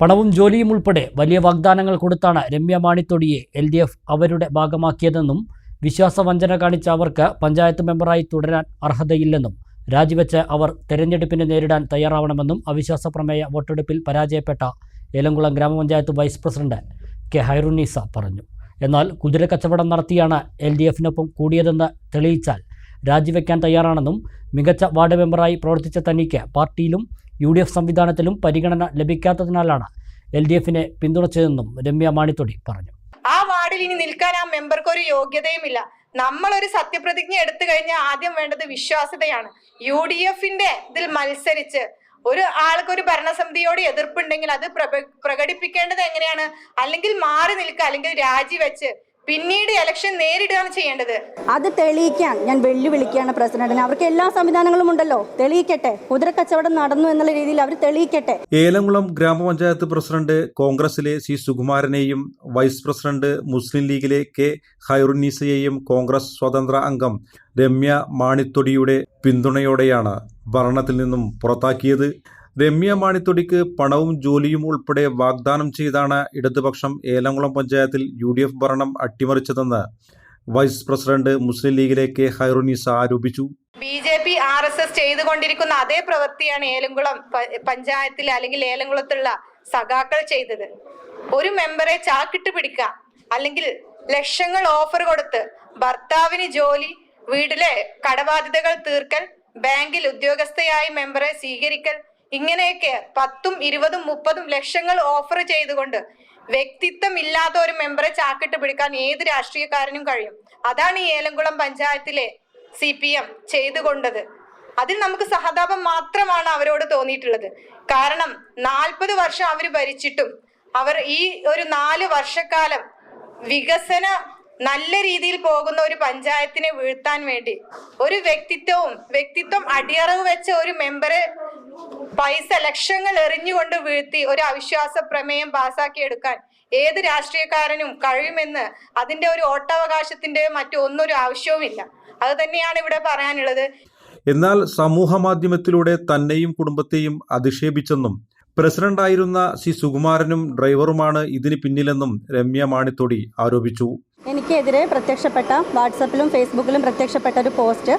പണവും ജോലിയും ഉൾപ്പെടെ വലിയ വാഗ്ദാനങ്ങൾ കൊടുത്താണ് രമ്യ മാണിത്തൊടിയെ എൽ ഡി എഫ് അവരുടെ ഭാഗമാക്കിയതെന്നും വിശ്വാസവഞ്ചന കാണിച്ച അവർക്ക് പഞ്ചായത്ത് മെമ്പറായി തുടരാൻ അർഹതയില്ലെന്നും രാജിവെച്ച് അവർ തെരഞ്ഞെടുപ്പിനെ നേരിടാൻ തയ്യാറാവണമെന്നും അവിശ്വാസ പ്രമേയ വോട്ടെടുപ്പിൽ പരാജയപ്പെട്ട ഏലംകുളം ഗ്രാമപഞ്ചായത്ത് വൈസ് പ്രസിഡന്റ് കെ ഹൈറുന്നീസ പറഞ്ഞു. എന്നാൽ കുതിര കച്ചവടം നടത്തിയാണ് എൽ ഡി എഫിനൊപ്പം കൂടിയതെന്ന് തെളിയിച്ചാൽ രാജിവെക്കാൻ തയ്യാറാണെന്നും മികച്ച വാർഡ് മെമ്പറായി പ്രവർത്തിച്ച തനിക്ക് പാർട്ടിയിലും യു ഡി എഫ് സംവിധാനത്തിലും പരിഗണന ലഭിക്കാത്തതിനാലാണ് എൽ ഡി എഫിനെ പിന്തുണച്ചതെന്നും രമ്യ മാണിത്തൊടി പറഞ്ഞു. ആ വാർഡിൽ ഇനി നിൽക്കാൻ ആ മെമ്പർക്ക് ഒരു നമ്മൾ ഒരു സത്യപ്രതിജ്ഞ എടുത്തു കഴിഞ്ഞാൽ ആദ്യം വേണ്ടത് വിശ്വാസ്യതയാണ്. യു ഡി എഫിന്റെ ഇതിൽ മത്സരിച്ച് ഒരു ആൾക്ക് ഒരു ഭരണസമിതിയോട് എതിർപ്പുണ്ടെങ്കിൽ അത് പ്രക- പ്രകടിപ്പിക്കേണ്ടത് എങ്ങനെയാണ്? അല്ലെങ്കിൽ മാറി നിൽക്കുക അല്ലെങ്കിൽ രാജിവെച്ച് പിന്നീട് ഇലക്ഷൻ നേരിടുകയാണ് ചെയ്യേണ്ടത്. അത് തെളിയിക്കാൻ ഞാൻ വെല്ലുവിളിക്കുകയാണ് പ്രസിഡന്റിന്. അവർക്ക് എല്ലാ സംവിധാനങ്ങളും ഉണ്ടല്ലോ. തെളിയിക്കട്ടെ. കുതിരക്കച്ചവടം നടന്നു എന്നുള്ള രീതിയിൽ അവർ തെളിയിക്കട്ടെ. ഏലംകുളം ഗ്രാമപഞ്ചായത്ത് പ്രസിഡന്റ് കോൺഗ്രസിലെ സി സുകുമാരനെയും വൈസ് പ്രസിഡന്റ് മുസ്ലിം ലീഗിലെ കെ ഹൈറുന്നീസയെയും കോൺഗ്രസ് സ്വതന്ത്ര അംഗം രമ്യ മാണിത്തൊടിയുടെ പിന്തുണയോടെയാണ് ഭരണത്തിൽ നിന്നും പുറത്താക്കിയത്. രമ്യ മാണിത്തൊടിക്ക് പണവും ജോലിയും ഉൾപ്പെടെ വാഗ്ദാനം ചെയ്താണ് ഇടതുപക്ഷം ഏലംകുളം പഞ്ചായത്തിൽ യു ഡി എഫ് ഭരണം അട്ടിമറിച്ചതെന്ന് വൈസ് പ്രസിഡന്റ് മുസ്ലിം ലീഗിലെ കെ ഹൈറുനീസ ആരോപിച്ചു. B J P R S S ചെയ്തുകൊണ്ടിരിക്കുന്ന അതേ പ്രവൃത്തിയാണ് ഏലംകുളം പഞ്ചായത്തിൽ അല്ലെങ്കിൽ ഏലംകുളത്തുള്ള സഖാക്കൾ ചെയ്തത്. ഒരു മെമ്പറെ ചാക്കിട്ട് പിടിക്കാം അല്ലെങ്കിൽ ലക്ഷങ്ങൾ ഓഫർ കൊടുത്ത് ഭർത്താവിന് ജോലി വീട്ടിലെ കടബാധ്യതകൾ തീർക്കൽ ബാങ്കിൽ ഉദ്യോഗസ്ഥയായി മെമ്പറെ സ്വീകരിക്കൽ ഇങ്ങനെയൊക്കെ പത്തും ഇരുപതും മുപ്പതും ലക്ഷങ്ങൾ ഓഫർ ചെയ്തുകൊണ്ട് വ്യക്തിത്വം ഇല്ലാത്ത ഒരു മെമ്പറെ ചാക്കിട്ട് പിടിക്കാൻ ഏത് രാഷ്ട്രീയക്കാരനും കഴിയും. അതാണ് ഈ ഏലംകുളം പഞ്ചായത്തിലെ സി പി എം ചെയ്തുകൊണ്ടത്. അതിൽ നമുക്ക് സഹതാപം മാത്രമാണ് അവരോട് തോന്നിയിട്ടുള്ളത്. കാരണം നാൽപ്പത് വർഷം അവർ ഭരിച്ചിട്ടും അവർ ഈ ഒരു നാല് വർഷക്കാലം വികസന നല്ല രീതിയിൽ പോകുന്ന ഒരു പഞ്ചായത്തിനെ വീഴ്ത്താൻ വേണ്ടി ഒരു വ്യക്തിത്വവും വ്യക്തിത്വം അടിയറവ് വെച്ച ഒരു മെമ്പറെ പൈസ ലക്ഷങ്ങൾ എറിഞ്ഞുകൊണ്ട് വീഴ്ത്തി ഒരു അവിശ്വാസ പ്രമേയം പാസാക്കിയെടുക്കാൻ ഏത് രാഷ്ട്രീയക്കാരനും കഴിയുമെന്ന് അതിന്റെ ഒരു ഓട്ടവകാശത്തിന്റെ മറ്റു ഒന്നൊരു ആവശ്യവുമില്ല അത് തന്നെയാണ് ഇവിടെ പറയാനുള്ളത്. എന്നാൽ സമൂഹ മാധ്യമത്തിലൂടെ തന്നെയും കുടുംബത്തെയും അധിക്ഷേപിച്ചെന്നും പ്രസിഡന്റായിരുന്ന സി സുകുമാരനും ഡ്രൈവറുമാണ് ഇതിന് പിന്നിലെന്നും രമ്യ മാണിത്തൊടി ആരോപിച്ചു. എനിക്കെതിരെ പ്രത്യക്ഷപ്പെട്ട വാട്സപ്പിലും ഫേസ്ബുക്കിലും പ്രത്യക്ഷപ്പെട്ട ഒരു പോസ്റ്റ്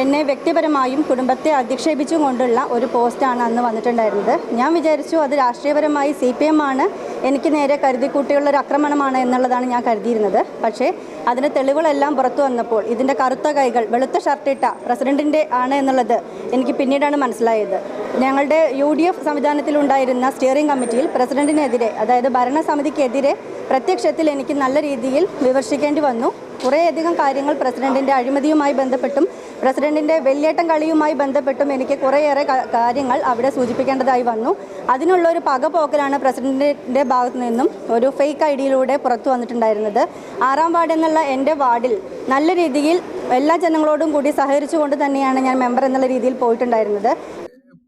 എന്നെ വ്യക്തിപരമായും കുടുംബത്തെ അധിക്ഷേപിച്ചും കൊണ്ടുള്ള ഒരു പോസ്റ്റാണ് അന്ന് വന്നിട്ടുണ്ടായിരുന്നത്. ഞാൻ വിചാരിച്ചു അത് രാഷ്ട്രീയപരമായി സി പി എം ആണ്. എനിക്ക് നേരെ കരുതിക്കൂട്ടിയുള്ള ഒരു ആക്രമണമാണ് എന്നുള്ളതാണ് ഞാൻ കരുതിയിരുന്നത്. പക്ഷേ അതിന് തെളിവുകളെല്ലാം പുറത്തു വന്നപ്പോൾ ഇതിന്റെ കറുത്ത കൈകൾ വെളുത്ത ഷർട്ടിട്ട പ്രസിഡന്റിന്റെ ആണ് എന്നുള്ളത് എനിക്ക് പിന്നീടാണ് മനസ്സിലായത്. ഞങ്ങളുടെ യു ഡി എഫ് സംവിധാനത്തിലുണ്ടായിരുന്ന സ്റ്റിയറിംഗ് കമ്മിറ്റിയിൽ പ്രസിഡന്റിനെതിരെ അതായത് ഭരണസമിതിക്കെതിരെ പ്രത്യക്ഷത്തിൽ എനിക്ക് നല്ല രീതിയിൽ വിമർശിക്കേണ്ടി വന്നു. കുറേയധികം കാര്യങ്ങൾ പ്രസിഡന്റിന്റെ അഴിമതിയുമായി ബന്ധപ്പെട്ടും പ്രസിഡന്റിന്റെ വെള്ളിയേട്ടം കളിയുമായി ബന്ധപ്പെട്ടും എനിക്ക് കുറേയേറെ കാര്യങ്ങൾ അവിടെ സൂചിപ്പിക്കേണ്ടതായി വന്നു. അതിനുള്ള ഒരു പകപോക്കലാണ് പ്രസിഡന്റിന്റെ ഭാഗത്തു നിന്നും ഒരു ഫേക്ക് ഐ ഡിയിലൂടെ പുറത്തു വന്നിട്ടുണ്ടായിരുന്നത്. ആറാം വാർഡ് എന്നുള്ള എന്റെ വാർഡിൽ നല്ല രീതിയിൽ എല്ലാ ജനങ്ങളോടും കൂടി സഹകരിച്ചുകൊണ്ട് തന്നെയാണ് ഞാൻ മെമ്പർ എന്നുള്ള രീതിയിൽ പോയിട്ടുണ്ടായിരുന്നത്.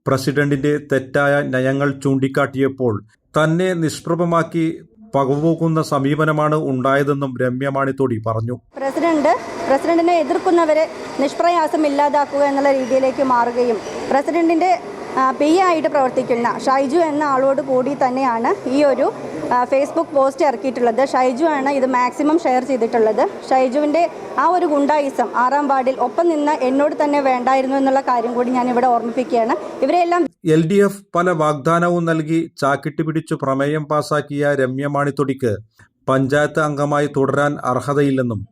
പ്രസിഡന്റിന്റെ തെറ്റായ നയങ്ങൾ ചൂണ്ടിക്കാട്ടിയപ്പോൾ തന്നെ നിഷ്പ്രഭമാക്കി പകപോക്കുന്ന സമീപനമാണ് ഉണ്ടായതെന്നും രമ്യ മാണിത്തോടി പറഞ്ഞു. പ്രസിഡന്റ് പ്രസിഡന്റിനെ എതിർക്കുന്നവരെ നിഷ്പ്രയാസം ഇല്ലാതാക്കുക എന്നുള്ള രീതിയിലേക്ക് മാറുകയും പ്രസിഡന്റിന്റെ പി ആയിട്ട് പ്രവർത്തിക്കുന്ന ഷൈജു എന്ന ആളോട് കൂടി തന്നെയാണ് ഈ ഒരു ഫേസ്ബുക്ക് പോസ്റ്റ് ഇറക്കിയിട്ടുള്ളത്. ഷൈജു ആണ് ഇത് മാക്സിമം ഷെയർ ചെയ്തിട്ടുള്ളത്. ഷൈജുവിന്റെ ആ ഒരു ഗുണ്ടായിസം ആറാം വാർഡിൽ ഒപ്പം നിന്ന് എന്നോട് തന്നെ വേണ്ടായിരുന്നു എന്നുള്ള കാര്യം കൂടി ഞാൻ ഇവിടെ ഓർമ്മിപ്പിക്കുകയാണ്. ഇവരെല്ലാം എൽ ഡി എഫ് പല വാഗ്ദാനവും നൽകി ചാക്കിട്ട് പിടിച്ചു പ്രമേയം പാസാക്കിയ രമ്യ മാണിത്തൊടിക്ക് പഞ്ചായത്ത് അംഗമായി തുടരാൻ അർഹതയില്ലെന്നും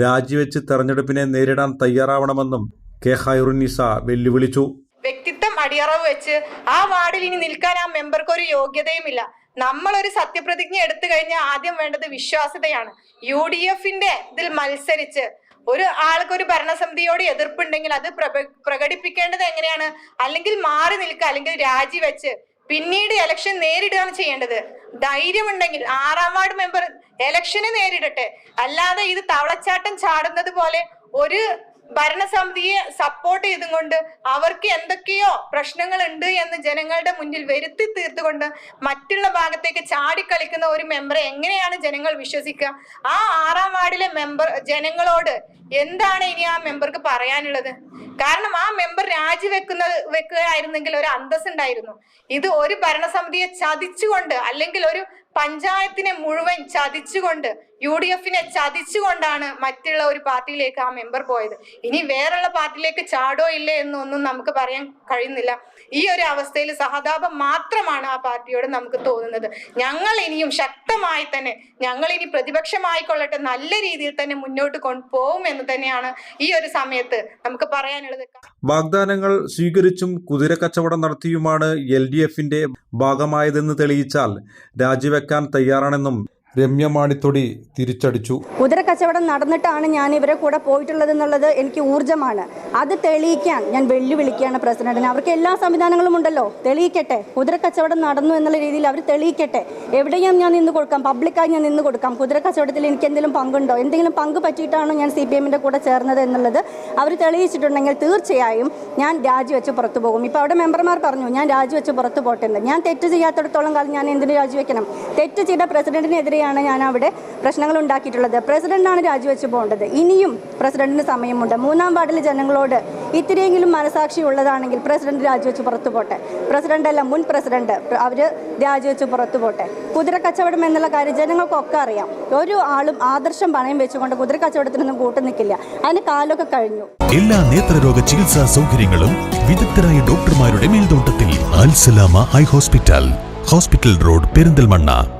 രാജിവെച്ച് തെരഞ്ഞെടുപ്പിനെ നേരിടാൻ തയ്യാറാവണമെന്നും കെ ഹൈറുന്നിസ വെല്ലുവിളിച്ചു. വ്യക്തിത്വം അടിയറവ് വെച്ച് ആ വാർഡിൽ ഇനി നിൽക്കാൻ ആ മെമ്പർക്ക് ഒരു യോഗ്യതയുമില്ല. ഒരു സത്യപ്രതിജ്ഞ എടുത്തു കഴിഞ്ഞാൽ ആദ്യം വേണ്ടത് വിശ്വാസ്യതയാണ്. യു ഡി എഫിന്റെ ഇതിൽ മത്സരിച്ച് ഒരു ആൾക്ക് ഒരു ഭരണസമിതിയോട് എതിർപ്പുണ്ടെങ്കിൽ അത് പ്രക- പ്രകടിപ്പിക്കേണ്ടത് എങ്ങനെയാണ്? അല്ലെങ്കിൽ മാറി നിൽക്കുക അല്ലെങ്കിൽ രാജിവെച്ച് പിന്നീട് ഇലക്ഷൻ നേരിടുകയാണ് ചെയ്യേണ്ടത്. ധൈര്യമുണ്ടെങ്കിൽ ആറാം വാർഡ് മെമ്പർ ഇലക്ഷനെ നേരിടട്ടെ. അല്ലാതെ ഇത് തവളച്ചാട്ടം ചാടുന്നത് പോലെ ഒരു ഭരണസമിതിയെ സപ്പോർട്ട് ചെയ്തുകൊണ്ട് അവർക്ക് എന്തൊക്കെയോ പ്രശ്നങ്ങൾ ഉണ്ട് എന്ന് ജനങ്ങളുടെ മുന്നിൽ വരുത്തി തീർത്തുകൊണ്ട് മറ്റുള്ള ഭാഗത്തേക്ക് ചാടിക്കളിക്കുന്ന ഒരു മെമ്പറെ എങ്ങനെയാണ് ജനങ്ങൾ വിശ്വസിക്കുക? ആ ആറാം വാർഡിലെ മെമ്പർ ജനങ്ങളോട് എന്താണ് ഇനി ആ മെമ്പർക്ക് പറയാനുള്ളത്? കാരണം ആ മെമ്പർ രാജിവെക്കുന്ന വെക്കുകയായിരുന്നെങ്കിൽ ഒരു അന്തസ് ഉണ്ടായിരുന്നു ഇത് ഒരു ഭരണസമിതിയെ ചതിച്ചുകൊണ്ട് അല്ലെങ്കിൽ ഒരു പഞ്ചായത്തിനെ മുഴുവൻ ചതിച്ചുകൊണ്ട് യു ഡി എഫിനെ ചതിച്ചുകൊണ്ടാണ് മറ്റുള്ള ഒരു പാർട്ടിയിലേക്ക് ആ മെമ്പർ പോയത്. ഇനി വേറുള്ള പാർട്ടിയിലേക്ക് ചാടോ ഇല്ലേ എന്നൊന്നും നമുക്ക് പറയാൻ കഴിയുന്നില്ല. ഈ ഒരു അവസ്ഥയിൽ സഹതാപം മാത്രമാണ് ആ പാർട്ടിയോട് നമുക്ക് തോന്നുന്നത്. ഞങ്ങൾ ഇനിയും ശക്തമായി തന്നെ ഞങ്ങൾ ഇനി പ്രതിപക്ഷമായിക്കൊള്ളട്ടെ നല്ല രീതിയിൽ തന്നെ മുന്നോട്ട് കൊണ്ടുപോകും എന്ന് തന്നെയാണ് ഈ ഒരു സമയത്ത് നമുക്ക് പറയാനുള്ളത്. വാഗ്ദാനങ്ങൾ സ്വീകരിച്ചും കുതിര കച്ചവടം നടത്തിയുമാണ് എൽ ഡി എഫിന്റെ ഭാഗമായതെന്ന് തെളിയിച്ചാൽ രാജിവെക്കാൻ തയ്യാറാണെന്നും രമ്യ മാണിത്തൊടി തിരിച്ചടിച്ചു. കുതിര കച്ചവടം നടന്നിട്ടാണ് ഞാൻ ഇവരെ കൂടെ പോയിട്ടുള്ളത് എന്നുള്ളത് എനിക്ക് ഊർജമാണ്. അത് തെളിയിക്കാൻ ഞാൻ വെല്ലുവിളിക്കുകയാണ് പ്രസിഡന്റിന്. അവർക്ക് എല്ലാ സംവിധാനങ്ങളും ഉണ്ടല്ലോ. തെളിയിക്കട്ടെ. കുതിരക്കച്ചവടം നടന്നു എന്നുള്ള രീതിയിൽ അവർ തെളിയിക്കട്ടെ. എവിടെയും ഞാൻ നിന്ന് കൊടുക്കാം. പബ്ലിക്കായി ഞാൻ നിന്ന് കൊടുക്കാം. കുതിര കച്ചവടത്തിൽ എനിക്ക് എന്തെങ്കിലും പങ്കുണ്ടോ? എന്തെങ്കിലും പങ്ക് പറ്റിയിട്ടാണോ ഞാൻ സി പി എമ്മിന്റെ കൂടെ ചേർന്നത് എന്നുള്ളത് അവർ തെളിയിച്ചിട്ടുണ്ടെങ്കിൽ തീർച്ചയായും ഞാൻ രാജിവെച്ച് പുറത്തു പോകും. ഇപ്പോൾ അവിടെ മെമ്പർമാർ പറഞ്ഞു ഞാൻ രാജിവെച്ച് പുറത്തു പോട്ടെന്ന്. ഞാൻ തെറ്റ് ചെയ്യാത്തിടത്തോളം കാലം ഞാൻ എന്തിനു രാജിവെക്കണം? തെറ്റ് ചെയ്ത പ്രസിഡന്റിനെതിരെയാണ് ഞാൻ അവിടെ പ്രശ്നങ്ങൾ ഉണ്ടാക്കിയിട്ടുള്ളത് പ്രസിഡന്റാണ് രാജിവെച്ച് പോകേണ്ടത്. ഇനിയും പ്രസിഡന്റിന് സമയമുണ്ട്. മൂന്നാം വാർഡിലെ ജനങ്ങളോട് ഇത്തിരിയെങ്കിലും മനസാക്ഷി ഉള്ളതാണെങ്കിൽ പ്രസിഡന്റ് രാജിവെച്ച് പുറത്തു പോട്ടെ. പ്രസിഡന്റ് അല്ല മുൻ പ്രസിഡന്റ്. അവർ രാജിവെച്ച് പുറത്തു പോട്ടെ. കുതിര കച്ചവടം എന്നുള്ള കാര്യം ജനങ്ങൾക്കൊക്കെ അറിയാം. ഒരു ആളും ആദർശം പണയം വെച്ചുകൊണ്ട് കുതിര കച്ചവടത്തിനൊന്നും കൂട്ടു നിൽക്കില്ല. അതിന് കാലൊക്കെ കഴിഞ്ഞു. എല്ലാ നേത്രരോഗ ചികിത്സാ സൗകര്യങ്ങളും വിദഗ്ധരായ ഡോക്ടർമാരുടെ മേൽനോട്ടത്തിൽ. Alsalama hi hospital. Hospital road Perinthalmanna.